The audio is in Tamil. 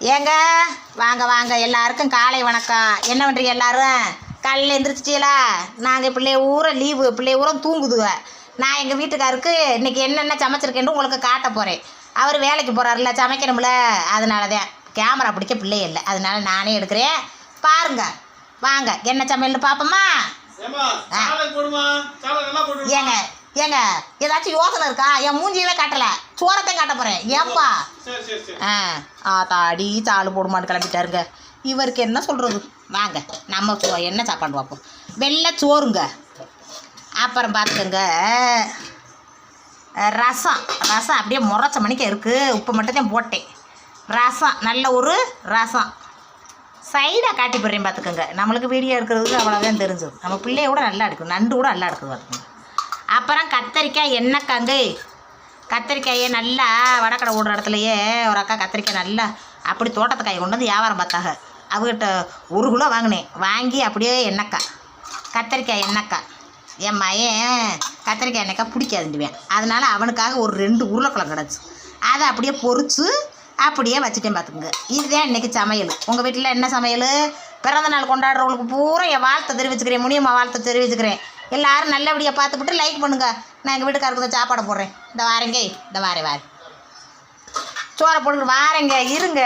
ஏங்க வாங்க வாங்க. எல்லாருக்கும் காலை வணக்கம். என்ன பண்ணுறீங்க எல்லாரும்? காலையில் எந்திரிச்சிட்டீங்களா? நாங்கள் பிள்ளைய ஊரை லீவு பிள்ளைய ஊரம் தூங்குதுங்க. நான் எங்கள் வீட்டுக்காருக்கு இன்னைக்கு என்னென்ன சமைச்சிருக்கேன்னு உங்களுக்கு காட்ட போகிறேன் அவர் வேலைக்கு போகிறாருல சமைக்கணும்ல. அதனால தான் கேமரா பிடிக்க பிள்ளை இல்லை. அதனால நானே எடுக்கிறேன். பாருங்க. வாங்க என்ன சமையல்னு பார்ப்போமா ஏங்க ஏங்க ஏதாச்சும் யோசனை இருக்கா? என் மூஞ்சியவே காட்டல. சோரத்தையும் காட்ட போகிறேன் ஏப்பா சரி ஆ ஆத்தாடி சாலு போடுமான்னு கிளம்பிட்டாருங்க. இவருக்கு என்ன சொல்கிறது வாங்க நம்ம என்ன சாப்பாடு பார்ப்போம். வெள்ளை சோறுங்க. அப்புறம் பார்த்துக்கோங்க அஹ், ரசம். ரசம் அப்படியே முறைச்ச மணிக்கு இருக்குது உப்பு மட்டும் தான் போட்டேன். ரசம் நல்ல ஒரு ரசம். சைடாக காட்டி போடுறேன் பார்த்துக்கோங்க நம்மளுக்கு வீடியோ இருக்கிறதுக்கு அவ்வளோதான் தெரிஞ்சது. நம்ம பிள்ளைய கூட நல்லா எடுக்கும் நண்டு கூட நல்லா எடுக்குது பார்த்துக்கோங்க அப்புறம் கத்தரிக்காய் எண்ணெய்க்காங்க கத்திரிக்காயை நல்லா வடக்கடை ஓடுற இடத்துலையே ஒரு அக்கா கத்திரிக்காய் நல்லா அப்படி தோட்டத்துக்காயை கொண்டு வந்து வியாபாரம் பார்த்தாங்க. அவகிட்ட ஒரு கிலோ வாங்கினேன். வாங்கி அப்படியே எண்ணெய்க்கா கத்திரிக்காய் எண்ணெய்க்கா என் மயன் கத்திரிக்காய் எண்ணெய்க்காய் பிடிக்காதுண்டுவேன் அதனால் அவனுக்காக ஒரு ரெண்டு உருளைக்கிழங்கு கிடச்சி. அதை அப்படியே பொறிச்சு அப்படியே வச்சுட்டேன் பார்த்துக்குங்க. இதுதான் இன்றைக்கி சமையல். உங்கள் வீட்டில் என்ன சமையல்? பிறந்த நாள் கொண்டாடுறவங்களுக்கு பூரா என் வாழ்த்தை தெரிவிச்சுக்கிறேன். முனியம்மா வாழ்த்தை தெரிவிச்சுக்கிறேன். எல்லாரும் நல்லபடியாக பார்த்துப்புட்டு லைக் பண்ணுங்கள் நான் எங்கள் வீட்டுக்காருக்கு தான் சாப்பாடு போடுறேன். இந்த வாரேங்க இந்த வாரேன் வாரேன் சோறை போட்டு வாரேங்க இருங்க.